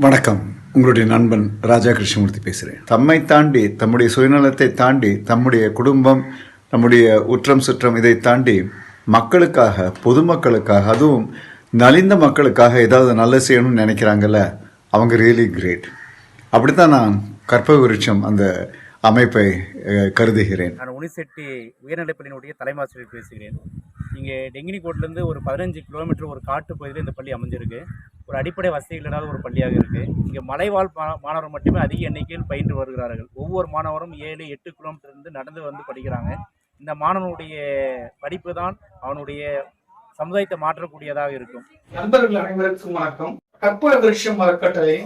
வணக்கம். உங்களுடைய நண்பன் ராஜா கிருஷ்ணமூர்த்தி பேசுகிறேன் தம்மை தாண்டி தம்முடைய சுயநலத்தை தாண்டி தம்முடைய குடும்பம் நம்முடைய உற்றம் சுற்றம் இதை தாண்டி மக்களுக்காக பொதுமக்களுக்காக அதுவும் நலிந்த மக்களுக்காக ஏதாவது நல்ல செய்யணும்னு நினைக்கிறாங்கல்ல அவங்க ரியலி கிரேட் அப்படித்தான் நான் கற்பக விருட்சம் அந்த அமைப்பை கருதுகிறேன். நான் உனிசெட்டி உயர்நிலைப்பள்ளியினுடைய தலைமாசிரியர் பேசுகிறேன். இங்கே டெங்கினிக்கோட்டிலேருந்து ஒரு பதினஞ்சு கிலோமீட்டர் ஒரு காட்டு பகுதியில் இந்த பள்ளி அமைஞ்சிருக்கு. ஒரு அடிப்படை வசதி இல்லாத ஒரு பள்ளியாக இருக்குது இங்கே மலைவாழ் மா- மாணவர் மட்டுமே அதிக எண்ணிக்கையில் பயின்று வருகிறார்கள். ஒவ்வொரு மாணவரும் ஏழு எட்டு கிலோமீட்டர் இருந்து நடந்து வந்து படிக்கிறாங்க. இந்த மாணவனுடைய படிப்பு தான் அவனுடைய சமுதாயத்தை மாற்றக்கூடியதாக இருக்கும். நண்பர்கள் அனைவருக்கும் வணக்கம். கற்பக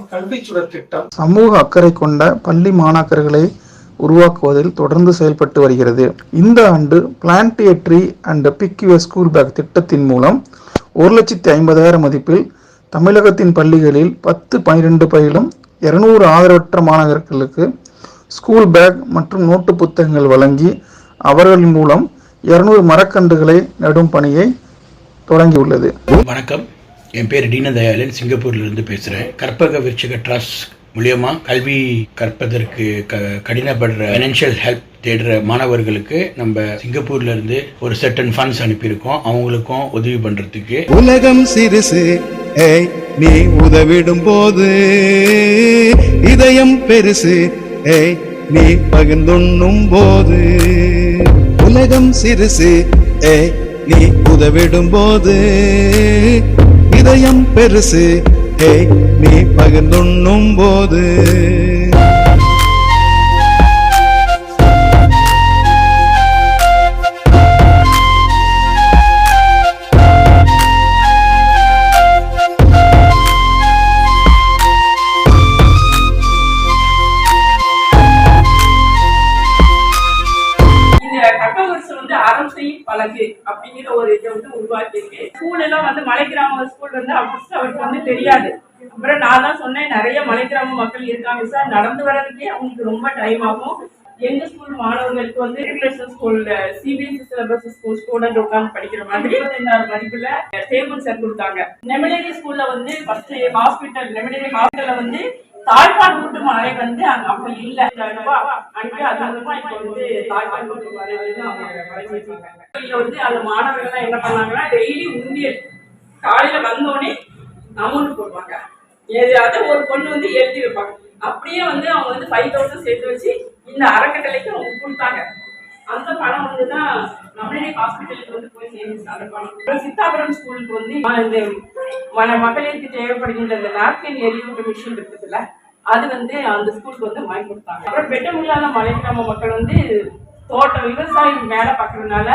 கல்வி சுடர் திட்டம். சமூக அக்கறை கொண்ட பள்ளி மாணாக்கர்களை உருவாக்குவதில் தொடர்ந்து செயல்பட்டு வருகிறது. இந்த ஆண்டு plant a tree and pick your school bag திட்டத்தின் மூலம் ஒரு லட்சத்தி ஐம்பதாயிரம் மதிப்பில் தமிழகத்தின் பள்ளிகளில் பத்து பனிரெண்டு பயிலும் இருநூறு ஆதரவற்ற மாணவர்களுக்கு ஸ்கூல் பேக் மற்றும் நோட்டு புத்தகங்கள் வழங்கி அவர்கள் மூலம் இருநூறு மரக்கன்றுகளை நடும் பணியை தொடங்கியுள்ளது. வணக்கம். என் பேர் தீனதயாளன். சிங்கப்பூர்லேருந்து பேசுகிறேன் கற்பக விருட்சக ட்ரஸ்ட் மூலியமா கல்வி கற்பதற்கு க கடினப்படுற ஃபைனான்ஷியல் ஹெல்ப் தேடுற மாணவர்களுக்கு நம்ம சிங்கப்பூர்ல இருந்து ஒரு செட்டன் ஃபண்ட்ஸ் அனுப்பியிருக்கோம். அவங்களுக்கும் உதவி பண்றதுக்கு. உலகம் சிறுசு. ஏய் நீ உதவிடும் போது இதயம் பெருசு. ஏய் நீ பகிர்ந்துண்ணும் போது. உலகம் சிறுசு. ஏய் நீ உதவிடும் போது இதயம் பெருசு. நீ பகிர்ந்துண்ணும் போது அறம் செய்யும் பழகு அப்படிங்கிற ஒரு இதை வந்து உருவாக்கியிருக்கு. ஸ்கூல் எல்லாம் வந்து மலை கிராம ஸ்கூல் வந்து ஃபர்ஸ்ட் அவருக்கு வந்து தெரியாது. அப்புறம் நான் தான் சொன்னேன் நிறைய மலை கிராம மக்கள் இருக்காங்க சார் நடந்து வர்றதுக்கே அவங்களுக்கு ரொம்ப டைம் ஆகும். எங்க ஸ்கூல் மாணவர்களுக்கு வந்து ரெகுலேஷன் ஸ்கூல்ல சிபிஎஸ்சி சிலபஸ் ஸ்கூல் ஸ்டூடெண்ட் உட்காந்து படிக்கிற மாதிரி இருபத்தைந்தாயிரம் மதிப்புல டேபிள் சார் கொடுத்தாங்க. நெமிலேரி ஸ்கூல்ல வந்து ஃபர்ஸ்ட் ஹாஸ்பிட்டல் நெமிலேரி ஹாஸ்பிட்டல்ல வந்து தாய்ப்பால் கூட்டு மழை வந்து அங்க அப்ப இல்ல. அனுப்பி அது மூலமா இப்ப வந்து தாய்ப்பால் கூட்டு மழை வந்து அவங்க வழங்கி வச்சிருக்காங்க வந்து அந்த மாணவர்கள்லாம் என்ன பண்ணாங்கன்னா டெய்லி உண்டியல். காலையில வந்தோடனே அமௌண்ட் போடுவாங்க. எதையாவது ஒரு பொண்ணு வந்து எழுதி வைப்பாங்க. அப்படியே வந்து அவங்க வந்து ஃபைவ் தௌசண்ட் சேர்த்து வச்சு இந்த அறக்கட்டளைக்கு அவங்க கொடுத்தாங்க. அந்த பணம் வந்து தான் நம்மளுடைய ஹாஸ்பிட்டலுக்கு வந்து போய் சேர்ந்து அந்த அப்புறம் சித்தாபுரம் ஸ்கூலுக்கு வந்து ம- இந்த மன மகளிருக்கு தேவைப்படுகின்ற இந்த நாப்கின் எரியூட்டு மிஷின் இருக்குதுல்ல அது வந்து அந்த ஸ்கூலுக்கு வந்து வாங்கி கொடுத்தாங்க. அப்புறம் பெட்டமுள்ளாத மலைக்கிராம மக்கள் வந்து தோட்டம் விவசாயம் வேலை பார்க்கறதுனால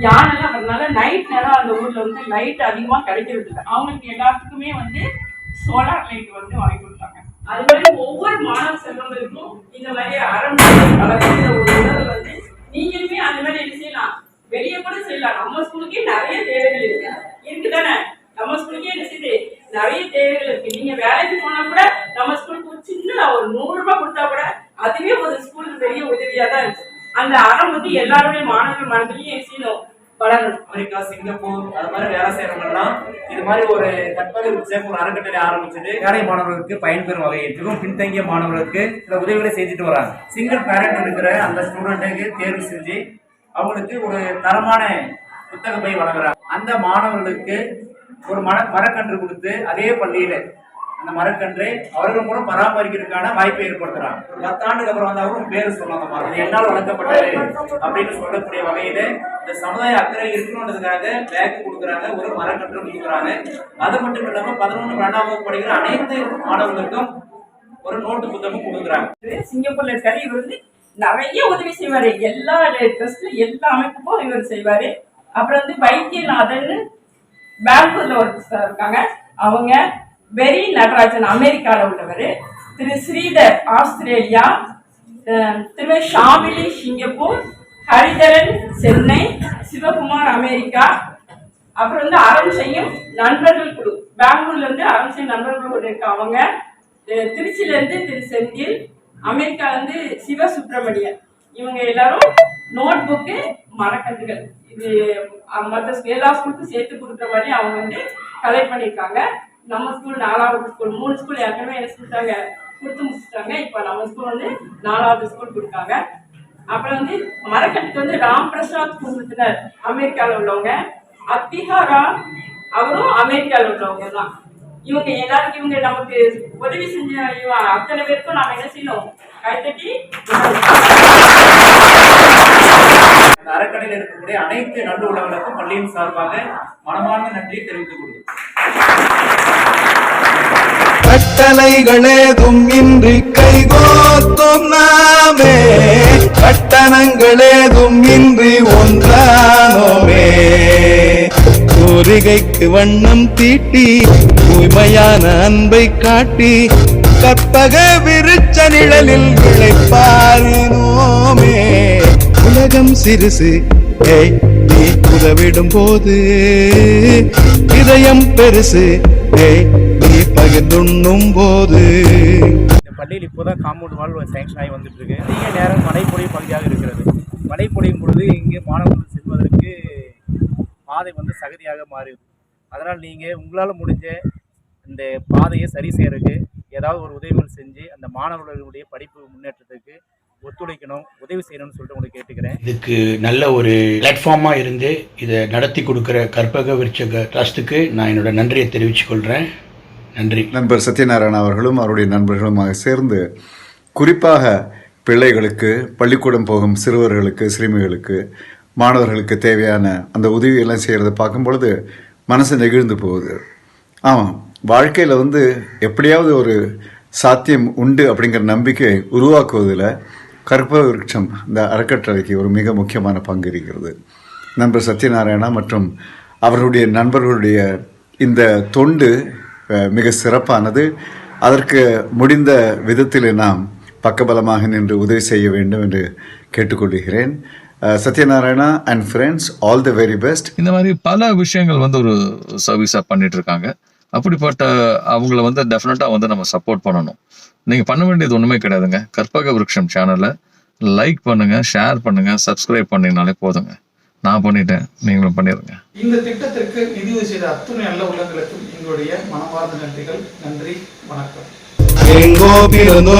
யானைலாம் வரனால நைட் நேரம் அந்த ஊர்ல வந்து லைட் அதிகமா கிடைக்கிறது இல்லை. அவங்களுக்கு எல்லாத்துக்குமே வந்து சோலார் லைட் வந்து வாங்கி கொடுத்தாங்க. அது மாதிரி ஒவ்வொரு மாணவ செல்வங்களுக்கும் இந்த மாதிரி அறம் வளர்க்கிற ஒரு உணர்வு வந்து நீங்களுமே அந்த மாதிரி என்ன செய்யலாம்? வெளியே கூட செய்யலாம் நம்ம ஸ்கூலுக்கே நிறைய தேவைகள் இருக்கு. இருக்குதானே? நம்ம ஸ்கூலுக்கே என்ன செய்யுது? நிறைய தேவைகள் இருக்கு. நீங்க வேலைக்கு போனா கூட நம்ம ஸ்கூலுக்கு ஒரு சின்ன ஒரு நூறு ரூபாய் கொடுத்தா கூட அதுவே ஒரு ஸ்கூலுக்கு பெரிய உதவியா தான் இருக்கு. அந்த அறம் வந்து எல்லாருமே மாணவர்கள் மனதிலையும் செய்யணும்? வளரணும். அமெரிக்கா சிங்கப்பூர் அது மாதிரி வேலை செய்யறவங்கலாம் இது மாதிரி ஒரு தற்போது விருட்சம் ஒரு அறக்கட்டளை ஆரம்பிச்சுட்டு ஏழை மாணவர்களுக்கு பயன்பெறும் வகையில் மிகவும் பின்தங்கிய மாணவர்களுக்கு சில உதவிகளை செஞ்சுட்டு வராங்க. சிங்கிள் பேரண்ட் இருக்கிற அந்த ஸ்டூடெண்ட்டுக்கு தேர்வு செஞ்சு அவங்களுக்கு ஒரு தரமான புத்தக பை வழங்குறாங்க. அந்த மாணவர்களுக்கு ஒரு மர மரக்கன்று கொடுத்து அதே பள்ளியில அந்த மரக்கன்றை அவர்கள் மூலம் பராமரிக்கிறதுக்கான வாய்ப்பை ஏற்படுத்துறாங்க. ஒரு பத்தாண்டுக்கு அப்புறம் வந்து அவரும் பேர் சொல்லாதமா இது என்னால் வழங்கப்பட்டது அப்படின்னு சொல்லக்கூடிய வகையில இந்த சமுதாய அக்கறை இருக்கணுன்றதுக்காக பேக் கொடுக்குறாங்க ஒரு மரக்கன்று கொடுக்குறாங்க. அது மட்டும் இல்லாம பதினொன்று பன்னெண்டாம் வகுப்பு படிக்கிற அனைத்து மாணவர்களுக்கும் ஒரு நோட்டு புத்தகம் கொடுக்குறாங்க. சிங்கப்பூர்ல இருக்காரு இவர் வந்து நிறைய உதவி செய்வாரு. எல்லா ட்ரஸ்ட்ல எல்லா அமைப்புக்கும் இவர் செய்வாரு. அப்புறம் வந்து வைத்தியநாதன் பெங்களூர்ல ஒரு சார் இருக்காங்க. அவங்க வெரி நடராஜன் அமெரிக்கால உள்ளவர். Thiru Sridhar Australia. Thiru Shamili Singapore. Haritharan Chennai. Sivakumar America. அப்புறம் வந்து அரண்சையும் செய்யும் நண்பர்கள் குழு. பெங்களூர்ல இருந்து அறம் நண்பர்கள் குழு இருக்காங்க அவங்க. அஹ் திருச்சியில இருந்து திரு செந்தில் அமெரிக்கா வந்து சிவ சுப்பிரமணியன் இவங்க எல்லாரும் நோட் புக்கு மரக்கன்றுகள். இது மற்ற எல்லா ஸ்கூலுக்கும் சேர்த்து கொடுக்குற மாதிரி அவங்க வந்து கலெக்ட் பண்ணியிருக்காங்க. நம்ம ஸ்கூல் நாலாவது ஸ்கூல் மூணு ஸ்கூல் ஏற்கனவே என்ன சொல்லிட்டாங்க கொடுத்து முடிச்சுட்டாங்க. இப்போ நம்ம ஸ்கூல் வந்து நாலாவது ஸ்கூல் கொடுத்தாங்க அப்புறம் வந்து மரக்கட்டுக்கு வந்து ராம் பிரசாத் குடும்பத்தினர் அமெரிக்காவில் உள்ளவங்க. அத்திஹாரா அவரும் அமெரிக்காவில் உள்ளவங்க தான் இவங்க எல்லாருக்கும் இவங்க நமக்கு உதவி செஞ்ச இவ அத்தனை பேருக்கும் நாம என்ன செய்யணும்? கைத்தட்டி அறக்கடையில் இருக்கக்கூடிய அனைத்து நல்ல உள்ளவர்களுக்கும் பள்ளியின் சார்பாக மனமார்ந்த நன்றியை தெரிவித்துக் கொள்கிறேன். கட்டளைகளேதும் இன்றி கைகோத்தும் நாமே. கட்டணங்களேதும் இன்றி ஒன்றானோமே கோரிகைக்கு வண்ணம் தீட்டி தூய்மையான அன்பை காட்டி கற்பக விருச்ச நிழலில் விளைப்பாரினோமே. உலகம் சிறுசு ஏய் நீ உதவிடும் போது. இதயம் பெருசு ஏய் நீ பகிர்ந்துண்ணும் போது. இந்த பள்ளியில் இப்போதான் காம்பவுண்ட் வால் சேங்ஷன் ஆகி வந்துட்டு இருக்கு. அதிக நேரம் மழை பொழியும் பகுதியாக இருக்கிறது. மழை பொழியும் பொழுது இங்கே மாணவர்கள் செல்வதற்கு பாதை வந்து சகதியாக மாறிடுது அதனால் நீங்கள் உங்களால் முடிஞ்ச இந்த பாதையை சரி செய்யறதுக்கு ஏதாவது ஒரு உதவிகள் செஞ்சு அந்த மாணவர்களுடைய படிப்பு முன்னேற்றத்துக்கு ஒத்துழைக்கணும் உதவி செய்யணும்னு சொல்லிட்டு உங்களுக்கு கேட்டுக்கிறேன். இதுக்கு நல்ல ஒரு பிளாட்ஃபார்மாக இருந்து இதை நடத்தி கொடுக்குற கற்பக விருட்சக ட்ரஸ்ட்டுக்கு நான் என்னோட நன்றியை தெரிவித்துக் கொள்கிறேன் நன்றி. நண்பர் சத்யநாராயண அவர்களும் அவருடைய நண்பர்களுமாக சேர்ந்து குறிப்பாக பிள்ளைகளுக்கு பள்ளிக்கூடம் போகும் சிறுவர்களுக்கு சிறுமிகளுக்கு மாணவர்களுக்கு தேவையான அந்த உதவியெல்லாம் செய்கிறத பார்க்கும் பொழுது மனசு நெகிழ்ந்து போகுது. ஆமாம் வாழ்க்கையில் வந்து எப்படியாவது ஒரு சாத்தியம் உண்டு அப்படிங்கிற நம்பிக்கை உருவாக்குவதில் கற்பக விருட்சம் இந்த அறக்கட்டளைக்கு ஒரு மிக முக்கியமான பங்கு இருக்கிறது. நண்பர் சத்யநாராயணா மற்றும் அவர்களுடைய நண்பர்களுடைய இந்த தொண்டு மிக சிறப்பானது. அதற்கு முடிந்த விதத்தில் நாம் பக்கபலமாக நின்று உதவி செய்ய வேண்டும் என்று கேட்டுக்கொள்கிறேன். Sathyanarayana and friends all the very best இந்த மாதிரி பல விஷயங்கள் வந்து ஒரு சர்வீஸா பண்ணிட்டு இருக்காங்க அப்படிப்பட்ட அவங்கள வந்து டெஃபினட்டா வந்து நம்ம சப்போர்ட் பண்ணணும். நீங்க பண்ண வேண்டியது ஒண்ணுமே கிடையாதுங்க. கற்பக விருட்சம் சேனலை லைக் பண்ணுங்க ஷேர் பண்ணுங்க சப்ஸ்கிரைப் பண்ணீங்கனாலே போதுங்க. நான் பண்ணிட்டேன் நீங்களும் பண்ணிடுங்க இந்த திட்டத்திற்கு நிதியுதவி செய்த அத்துணை நல்ல உள்ளங்களுக்கும் எங்களுடைய மனமார்ந்த நன்றிகள். நன்றி வணக்கம். எங்கோ பிறந்தோ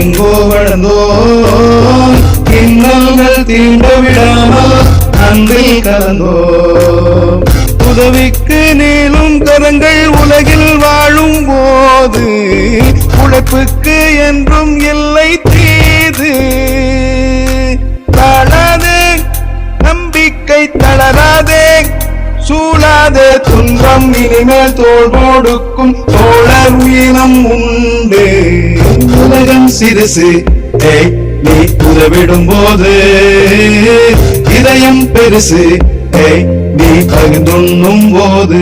எங்கோ வளர்ந்தோ தீண்ட விடாமல் அன்பில் கலந்தோ உதவிக்கு நீளும் கரங்கள் உலகில் வாழும் போது உழைப்புக்கு என்றும் இல்லை தீது. தளராதே நம்பிக்கை தளராதே சூழாதே துன்பம் இனிமேல் தோல் கொடுக்கும் தோழர் உயிரம் உண்டு. உலகம் சிறுசு ஏய் நீ உதவிடும் போது இதயம் பெருசு. நீ பகிர்ந்துண்ணும் போது